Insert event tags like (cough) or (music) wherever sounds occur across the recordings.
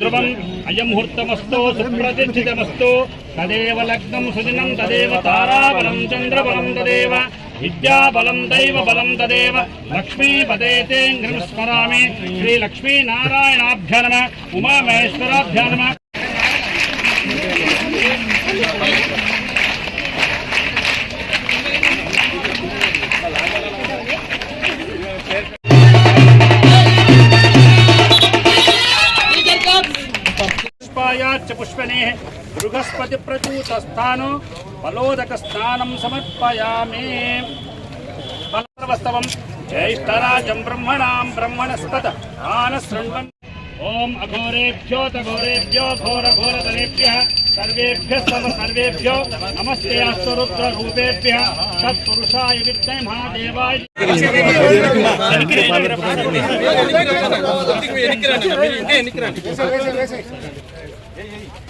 ధ్రువం అయముహూర్తమస్తో సుప్రతిష్ఠితమస్తో తదేవ లగ్నం సుదినం తదేవ తారాబలం చంద్రబలం తదేవ విద్యాబలం దైవ బలం తదేవ లక్ష్మీపదే తేంఘ్రం స్మరామి శ్రీలక్ష్మీనారాయణాభ్యనమ లక్ష్మీనారాయణాభ్య ఫలోదక స్నానం సమర్పయామి ఫలవస్తవం జ్యేష్ఠరాజం బ్రహ్మణాం బ్రహ్మణస్పద ఆన శృణ్వన్ ఓం అఘోరేభ్యోత ఘోరేభ్యో ఘోర ఘోరతరేభ్య సర్వేభ్య సర్వ సర్వేభ్యో నమస్తే అస్వరుద్ర రూపేభ్య సత్పురుషాయ విద్మహే మహాదేవాయ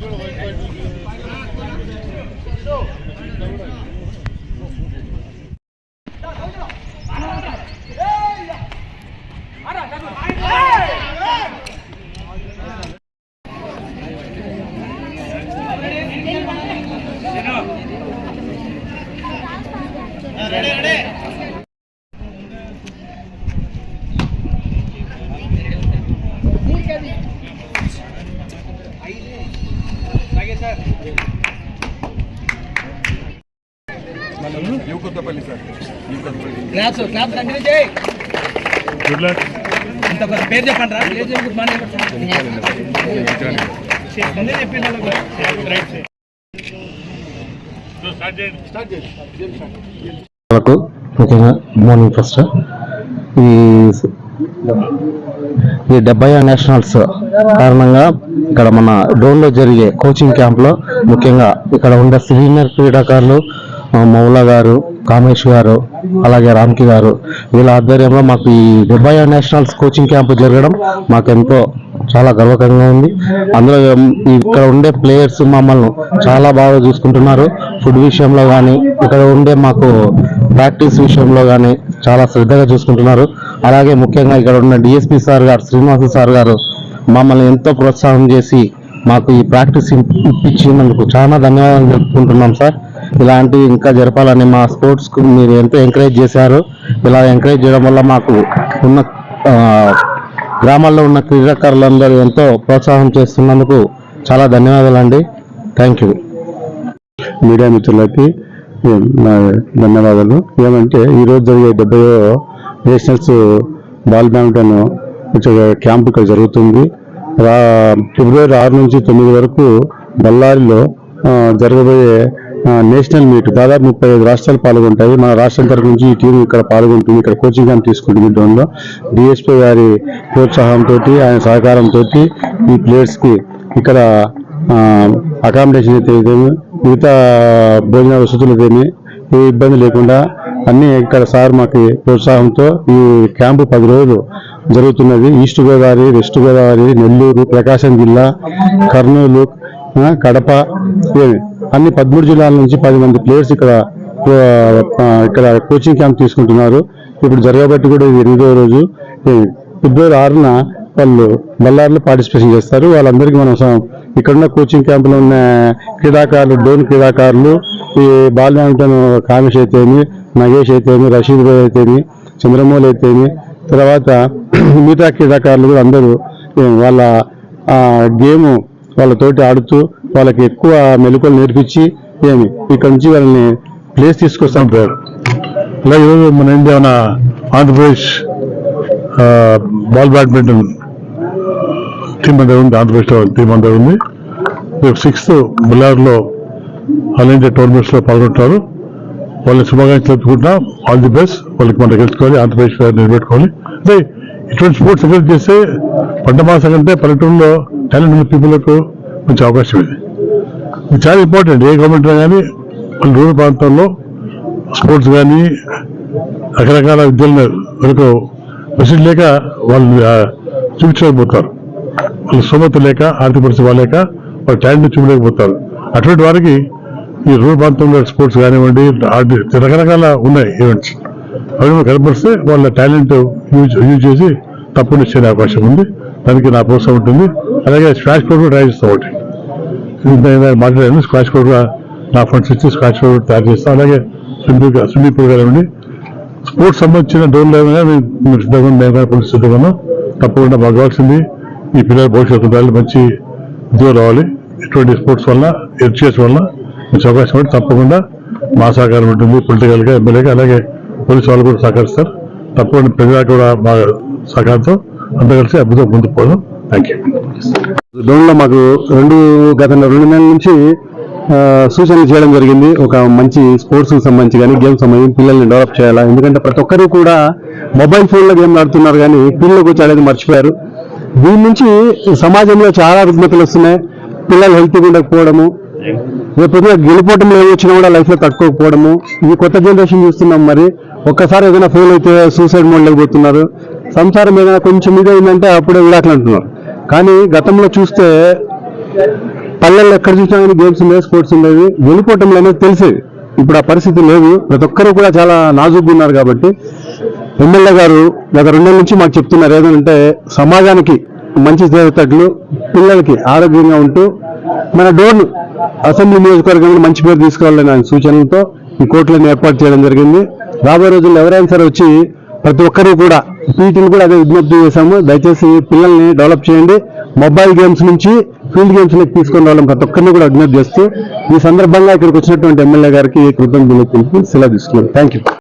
Yeah. క్లాప్స్ క్లాప్స్ కంటిన్యూ చేయి. ఇంత ఒక పేరు చెప్పండి రా పేరు చెప్పి గుడ్ మార్నింగ్ ముందే చెప్పింది వాళ్ళకు. వరకు ముఖ్యంగా గుడ్ మార్నింగ్ ఫస్ట్ ఈ ఈ డెబ్బై నేషనల్స్ కారణంగా ఇక్కడ మన డోన్లో జరిగే కోచింగ్ క్యాంప్లో ముఖ్యంగా ఇక్కడ ఉండే సీనియర్ క్రీడాకారులు మౌలా గారు కామేష్ గారు అలాగే రామ్కి గారు వీళ్ళ ఆధ్వర్యంలో మాకు ఈ దుబాయ్ నేషనల్స్ కోచింగ్ క్యాంప్ జరగడం మాకు ఎంతో చాలా గర్వకంగా ఉంది. అందులో ఇక్కడ ఉండే ప్లేయర్స్ మమ్మల్ని చాలా బాగా చూసుకుంటున్నారు. ఫుడ్ విషయంలో కానీ ఇక్కడ ఉండే మాకు ప్రాక్టీస్ విషయంలో కానీ చాలా శ్రద్ధగా చూసుకుంటున్నారు. అలాగే ముఖ్యంగా ఇక్కడ ఉన్న డిఎస్పి సార్ గారు శ్రీనివాస సార్ గారు మమ్మల్ని ఎంతో ప్రోత్సాహం చేసి మాకు ఈ ప్రాక్టీస్ ఇప్పించినందుకు చాలా ధన్యవాదాలు చెప్పుకుంటున్నాం సార్. ఇలాంటివి ఇంకా జరపాలని మా స్పోర్ట్స్కు మీరు ఎంతో ఎంకరేజ్ చేశారు. ఇలా ఎంకరేజ్ చేయడం వల్ల మాకు ఉన్న గ్రామాల్లో ఉన్న క్రీడాకారులందరూ ఎంతో ప్రోత్సాహం చేస్తున్నందుకు చాలా ధన్యవాదాలండి. థ్యాంక్ యూ మీడియా మిత్రులకి ధన్యవాదాలు. ఏమంటే ఈరోజు జరిగే డెబ్బై నేషనల్స్ బాల్ బ్యాడ్మింటన్ క్యాంపు ఇక్కడ జరుగుతుంది. రా- ఫిబ్రవరి ఆరు నుంచి తొమ్మిది వరకు బళ్ళారిలో జరగబోయే నేషనల్ మీట్ దాదాపు ముప్పై ఐదు రాష్ట్రాలు పాల్గొంటాయి. మన రాష్ట్రం తరఫు నుంచి ఈ టీం ఇక్కడ పాల్గొంటుంది. ఇక్కడ కోచింగ్ క్యాంప్ తీసుకుంటుంది డోన్లో డిఎస్పీ గారి ప్రోత్సాహంతో ఆయన సహకారంతో ఈ ప్లేయర్స్కి ఇక్కడ అకామిడేషన్ అయితే ఇదేమి మిగతా భోజన వసతులు ఏమి ఏ ఇబ్బంది లేకుండా అన్నీ ఇక్కడ సార్ మాకు ప్రోత్సాహంతో ఈ క్యాంపు పది రోజులు జరుగుతున్నది. ఈస్ట్ గోదావరి వెస్ట్ గోదావరి నెల్లూరు ప్రకాశం జిల్లా కర్నూలు కడప అన్ని పదమూడు జిల్లాల నుంచి పది మంది ప్లేయర్స్ ఇక్కడ ఇక్కడ కోచింగ్ క్యాంప్ తీసుకుంటున్నారు. ఇప్పుడు జరగబట్టి కూడా ఇది ఎనిమిదో రోజు. ఫిబ్రవరి ఆరున వాళ్ళు బళ్ళారిలో పార్టిసిపేషన్ చేస్తారు. వాళ్ళందరికీ మనం ఇక్కడున్న కోచింగ్ క్యాంపులో ఉన్న క్రీడాకారులు డోన్ క్రీడాకారులు ఈ బాల్ బ్యాడ్మింటన్ కామేష్ అయితేమి నగేష్ అయితేమి రషీద్ భాయ్ అయితేమి చంద్రమౌళి అయితేమి తర్వాత (clears throat) మిగతా క్రీడాకారులు కూడా అందరూ వాళ్ళ గేము గేమ్ వాళ్ళతోటి ఆడుతూ వాళ్ళకి ఎక్కువ మెలకువలు నేర్పించి ఏమి ఇక్కడ నుంచి వాళ్ళని ప్లేస్ తీసుకొస్తాం. సార్ అలాగే ఈరోజు మన ఇండియా మన ఆంధ్రప్రదేశ్ బాల్ బ్యాడ్మింటన్ టీం అంతా ఉంది ఆంధ్రప్రదేశ్ టీం అంతా ఉంది. రేపు సిక్స్త్ బుల్లార్లో ఆల్ ఇండియా టోర్నమెంట్స్లో పాల్గొంటారు. వాళ్ళని శుభాకాంక్షలు చెప్పుకుంటున్నాం ఆల్ ది బెస్ట్ వాళ్ళకి మనం గెలుచుకోవాలి ఆంధ్రప్రదేశ్ నిలబెట్టుకోవాలి. అదే ఇటువంటి స్పోర్ట్స్ ఎంకరేజ్ చేస్తే పంట మాసం కంటే పల్లెటూరులో టాలెంట్ ఉన్న పీపుల్కు మంచి అవకాశం ఇది. ఇది చాలా ఇంపార్టెంట్ ఏ గవర్నమెంట్ కానీ వాళ్ళ రూరల్ ప్రాంతాల్లో స్పోర్ట్స్ కానీ రకరకాల విద్యలను వరకు ఫెసిలిటీ లేక వాళ్ళు చూపించలేకపోతారు. వాళ్ళ స్తోమత లేక ఆర్థిక పరిస్థితి వాళ్ళేక వాళ్ళ టాలెంట్ చూపలేకపోతారు. అటువంటి వారికి ఈ రూరల్ ప్రాంతంలో స్పోర్ట్స్ కానివ్వండి రకరకాల ఉన్నాయి ఈవెంట్స్. అవి కనపరిస్తే వాళ్ళ టాలెంట్ యూజ్ యూజ్ చేసి తప్పని ఇచ్చే అవకాశం ఉంది. దానికి నా ప్రోత్సాహం ఉంటుంది. అలాగే స్క్వాష్ కోడ్ కూడా ట్రై చేస్తాం ఒకటి. మాట్లాడాను. స్క్వాష్ కోడ్ కూడా నా ఫండ్స్ ఇచ్చి స్క్వాష్ కోడ్ తయారు చేస్తాం. అలాగే స్విమ్మింగ్ స్విమ్మింగ్ పూల్ కానివ్వండి. స్పోర్ట్స్ సంబంధించిన డోర్లు ఏమైనా మేము సిద్ధంగా మేము కానీ పోలీసు సిద్ధంగా ఉన్నాం. తప్పకుండా మాకు కావాల్సింది. ఈ పిల్లల భవిష్యత్తు మంచి ఉద్యోగం రావాలి. ఇటువంటి స్పోర్ట్స్ వల్ల ఎడ్యుకేషన్ వల్ల అవకాశం ఉంటే తప్పకుండా మా సహకారం ఉంటుంది పొలిటికల్గా ఎమ్మెల్యేగా అలాగే పోలీసు వాళ్ళు కూడా సహకరిస్తారు. తప్పకుండా ప్రజలకు కూడా మా సహకారంతో అందరూ కలిసి అభివృద్ధి ముందుకు పోదాం. థ్యాంక్ యూ లోన్లో మాకు రెండు గత రెండు నెలల నుంచి సూచనలు చేయడం జరిగింది. ఒక మంచి స్పోర్ట్స్కి సంబంధించి కానీ గేమ్ సంబంధించి పిల్లల్ని డెవలప్ చేయాలా? ఎందుకంటే ప్రతి ఒక్కరు కూడా మొబైల్ ఫోన్లో గేమ్ ఆడుతున్నారు కానీ పిల్లలకు వచ్చి ఆడేది మర్చిపోయారు. దీని నుంచి సమాజంలో చాలా రుగ్మతలు వస్తున్నాయి. పిల్లలు హెల్తీగా ఉండకపోవడము రేపొద్దున గెలుపోవటంలో ఏమి వచ్చినా కూడా లైఫ్లో తట్టుకోకపోవడము. ఈ కొత్త జనరేషన్ చూస్తున్నాం మరి. ఒక్కసారి ఏదైనా ఫెయిల్ అయితే సూసైడ్ మోడ్ లేకపోతున్నారు సంసారం ఏదైనా కొంచెం ఇది అయిందంటే అప్పుడే విడాకులు అంటున్నారు. కానీ గతంలో చూస్తే పల్లెల్లో ఎక్కడ చూసినా కానీ గేమ్స్ ఉండేవి స్పోర్ట్స్ ఉండేవి. గెలుపోవటంలో అనేది తెలిసేది ఇప్పుడు ఆ పరిస్థితి లేదు. ప్రతి ఒక్కరు కూడా చాలా నాజుగ్గా ఉన్నారు కాబట్టి. ఎమ్మెల్యే గారు గత రెండేళ్ళ నుంచి మాకు చెప్తున్నారు ఏదంటే సమాజానికి మంచి చేసేటట్లు పిల్లలకి ఆరోగ్యంగా ఉంటూ మన డోర్ అసెంబ్లీ నియోజకవర్గంలో మంచి పేరు తీసుకోవాలని ఆయన సూచనలతో ఈ కోర్టులను ఏర్పాటు చేయడం జరిగింది. రాబోయే రోజుల్లో ఎవరైనా సరే వచ్చి ప్రతి ఒక్కరూ కూడా పీటీని కూడా అదే విజ్ఞప్తి చేశాము. దయచేసి పిల్లల్ని డెవలప్ చేయండి. మొబైల్ గేమ్స్ నుంచి ఫీల్డ్ గేమ్స్ తీసుకుని తీసుకొని రావడం ప్రతి ఒక్కరిని కూడా విజ్ఞప్తి చేస్తూ ఈ సందర్భంగా ఇక్కడికి వచ్చినటువంటి ఎమ్మెల్యే గారికి కృతజ్ఞతలు తెలుపుతూ సెలవు తీసుకున్నాను. Thank you